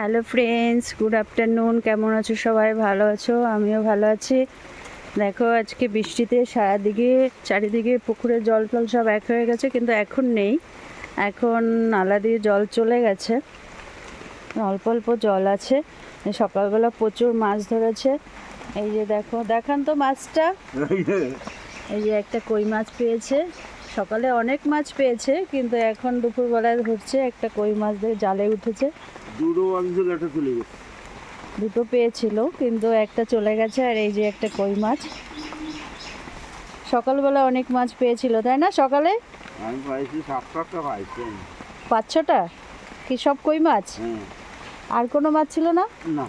Hello friends good afternoon কেমন আছো সবাই? ভালো আছো? আমিও ভালো আছি। দেখো, আজকে বৃষ্টিতে সারাদিকে, চারিদিকে পুকুরের জল টল সব এক হয়ে গেছে, কিন্তু এখন নেই। এখন নালা দিয়ে জল চলে গেছে। অল্প অল্প জল আছে। সকালবেলা প্রচুর মাছ ধরেছে। এই যে দেখো, দেখান তো মাছটা। এই যে একটা কই মাছ পেয়েছে। সকালে অনেক মাছ পেয়েছে, কিন্তু এখন দুপুরবেলায় ধরছে, একটা কই মাছ দিয়ে জালে উঠেছে। দুটো অংশ একটা চলে গেছে। দুটো পেয়েছিল কিন্তু একটা চলে গেছে আর এই যে একটা কই মাছ। সকালবেলা অনেক মাছ পেয়েছিল তাই না সকালে? আমি পাইছি সাত সাতটা পাইছি। পাঁচ ছটা কি সব কই মাছ? হ্যাঁ। আর কোনো মাছ ছিল না? না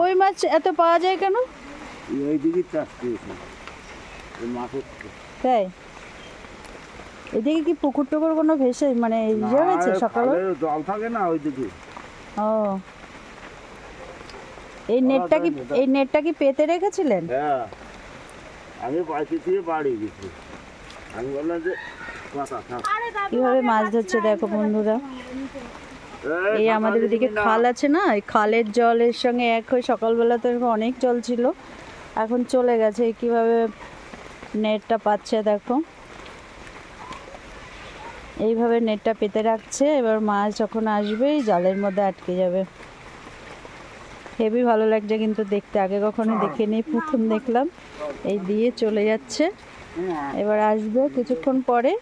কই মাছ এত পাওয়া যায় কেন? এই দিকে চাষ করেছে। মাছের তাই? এদিকে কি পুকুর টুকুর কোনো ভেসে মানে ইয়ে হয়েছে সকালে? জল থাকে না ওই দিকে ও। এই নেটটা কি এই নেটটা কি পেতে রেখেছিলেন? হ্যাঁ। আমি পাইছি দিয়ে বাড়ি গেছি। আমি বললাম যে কীভাবে মাছ ধরছে দেখো বন্ধুরা। এই আমাদের এদিকে খাল আছে না? এই খালের জলের সঙ্গে এক হয়ে সকালবেলা তো এরকম অনেক জল ছিল। এখন চলে গেছে কীভাবে নেটটা পাচ্ছে দেখো। এইভাবে নেটটা পেতে রাখছে, এবার মাছ যখন আসবে জালের মধ্যে আটকে যাবে। হেভি ভালো লাগছে কিন্তু দেখতে, আগে কখনো দেখিনি প্রথম দেখলাম। এই দিয়ে চলে যাচ্ছে। এবার আসবে কিছুক্ষণ পরে,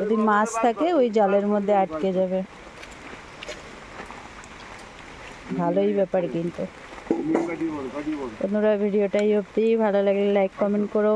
যদি মাছ থাকে, ওই জালের মধ্যে আটকে যাবে। ভালোই ব্যাপার কিন্তু। বন্ধুরা ভিডিওটাই অবধি। ভালো লাগলে লাইক কমেন্ট করো।